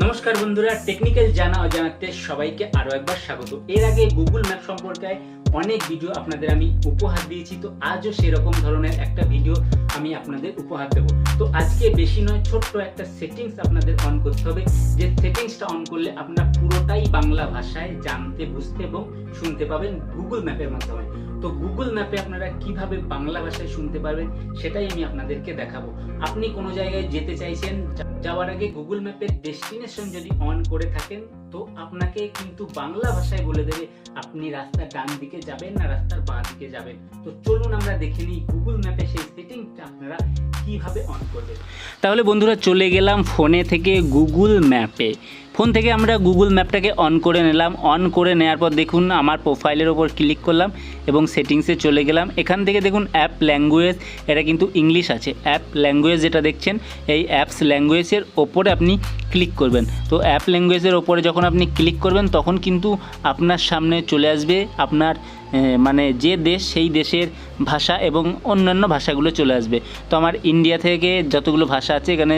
নমস্কার বন্ধুরা টেকনিক্যাল জানা অজানাতে সবাইকে আরও একবার স্বাগত। এর আগে গুগল ম্যাপ সম্পর্কে অনেক ভিডিও আপনাদের আমি উপহার দিয়েছি, তো আজও সেরকম ধরনের একটা ভিডিও আমি আপনাদের উপহার দেবো। তো আজকে বেশি নয়, ছোট্ট একটা সেটিংস আপনাদের অন করতে হবে, যে সেটিংসটা অন করলে আপনারা পুরোটাই বাংলা ভাষায় জানতে, বুঝতে এবং শুনতে পাবেন গুগল ম্যাপের মাধ্যমে। তো গুগল ম্যাপে আপনারা কীভাবে বাংলা ভাষায় শুনতে পারবেন সেটাই আমি আপনাদেরকে দেখাবো। আপনি কোনো জায়গায় যেতে চাইছেন যাওয়ার আগে গুগল ম্যাপের ডেস্টিনেশন যদি অন করে থাকেন, তো আপনাকে কিন্তু বাংলা ভাষায় বলে দেবে, আপনি রাস্তার ডান দিকে যাবেন না রাস্তার বাঁ দিকে যাবেন। তো চলুন আমরা দেখে নিই গুগল ম্যাপে সেই সেটিংটা আপনারা কীভাবে অন করবেন। তাহলে বন্ধুরা চলে গেলাম ফোনে থেকে গুগল ম্যাপে ফোন থেকে আমরা গুগল ম্যাপটাকে অন করে নিলাম। অন করে নেওয়ার পর দেখুন, আমার প্রোফাইলের ওপর ক্লিক করলাম এবং সেটিংসে চলে গেলাম। এখান থেকে দেখুন অ্যাপ ল্যাঙ্গুয়েজ এটা কিন্তু ইংলিশ আছে। অ্যাপ ল্যাঙ্গুয়েজ যেটা দেখছেন, এই অ্যাপস ল্যাঙ্গুয়েজের ওপরে আপনি ক্লিক করবেন। তো অ্যাপ ল্যাঙ্গুয়েজের ওপরে যখন আপনি ক্লিক করবেন, তখন কিন্তু আপনার সামনে চলে আসবে আপনার মানে যে দেশ, সেই দেশের ভাষা এবং অন্যান্য ভাষাগুলো চলে আসবে। তো আমার ইন্ডিয়া থেকে যতগুলো ভাষা আছে এখানে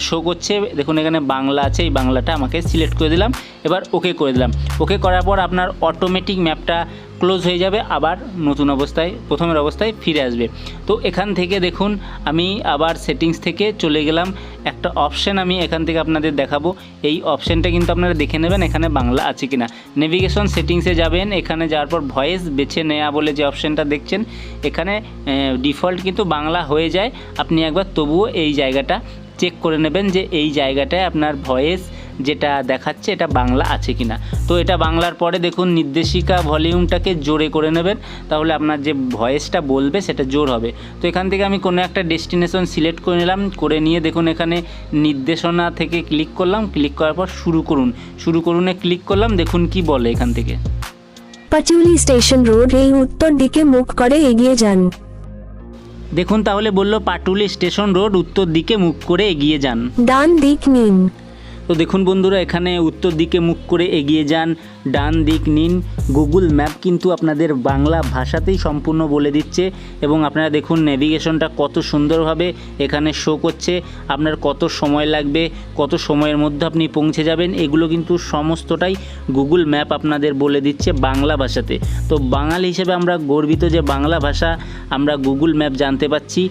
শো করছে। দেখুন, এখানে বাংলা আছে, এই বাংলাটা আমাকে সিলেক্ট করে দিলাম। এবার ওকে করে দিলাম। ওকে করার পর আপনার অটোমেটিক ম্যাপটা ক্লোজ হয়ে যাবে, আবার নতুন অবস্থায়, প্রথমের অবস্থায় ফিরে আসবে। তো এখান থেকে দেখুন, আমি আবার সেটিংস থেকে চলে গেলাম। একটা অপশন আমি এখান থেকে আপনাদের দেখাবো। এই অপশনটা কিন্তু আপনারা দেখে নেবেন এখানে বাংলা আছে কিনা। নেভিগেশন সেটিংসে যাবেন, এখানে যাওয়ার পর ভয়েস বেছে নেওয়া বলে যে অপশনটা দেখছেন, এখানে ডিফল্ট কিন্তু বাংলা হয়ে যায়। আপনি একবার তবুও এই জায়গাটা চেক করে নেবেন যে এই জায়গাটায় আপনার ভয়েস যেটা দেখাচ্ছে এটা বাংলা আছে কিনা। তো এটা বাংলার পরে দেখুন নির্দেশিকা ভলিউমটাকে জোরে করে নেবেন তাহলে আপনার যে ভয়েসটা বলবে সেটা জোর হবে। তো এখান থেকে আমি কোনো একটা ডেস্টিনেশন সিলেক্ট করে নিলাম করে নিয়ে দেখুন এখানে নির্দেশনা থেকে ক্লিক করলাম ক্লিক করার পর শুরু করুন। শুরু করুনে ক্লিক করলাম দেখুন কি বলে এখান থেকে। পাচুলি স্টেশন রোড এই উত্তর দিকে মুখ করে এগিয়ে যান। দেখুন তাহলে বলল পাটুলি স্টেশন রোড উত্তর দিকে মুখ করে এগিয়ে যান। ডান দিক নিন। তো দেখুন বন্ধুরা, এখানে উত্তর দিকে মুখ করে এগিয়ে যান, ডান দিক নিন। গুগল ম্যাপ কিন্তু আপনাদের বাংলা ভাষাতেই সম্পূর্ণ বলে দিচ্ছে এবং আপনারা দেখুন নেভিগেশনটা কত সুন্দরভাবে এখানে শো করছে, আপনার কত সময় লাগবে, কত সময়ের মধ্যে আপনি পৌঁছে যাবেন, এগুলো কিন্তু সমস্তটাই গুগল ম্যাপ আপনাদের বলে দিচ্ছে বাংলা ভাষাতে। তো বাঙালি হিসেবে আমরা গর্বিত যে বাংলা ভাষা আমরা গুগল ম্যাপ জানতে পাচ্ছি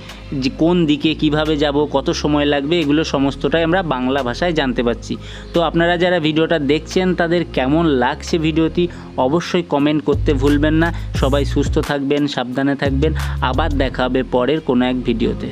যে কোন দিকে কীভাবে যাব, কত সময় লাগবে, এগুলো সমস্তটাই আমরা বাংলা ভাষায় জানতে পাচ্ছি তো আপনারা যারা ভিডিওটা দেখছেন, তাদের কেমন লাগছে ভিডিওটি অবশ্যই কমেন্ট করতে ভুলবেন না। সবাই সুস্থ থাকবেন, সাবধানে থাকবেন। আবার দেখা হবে পরের কোনো এক ভিডিওতে।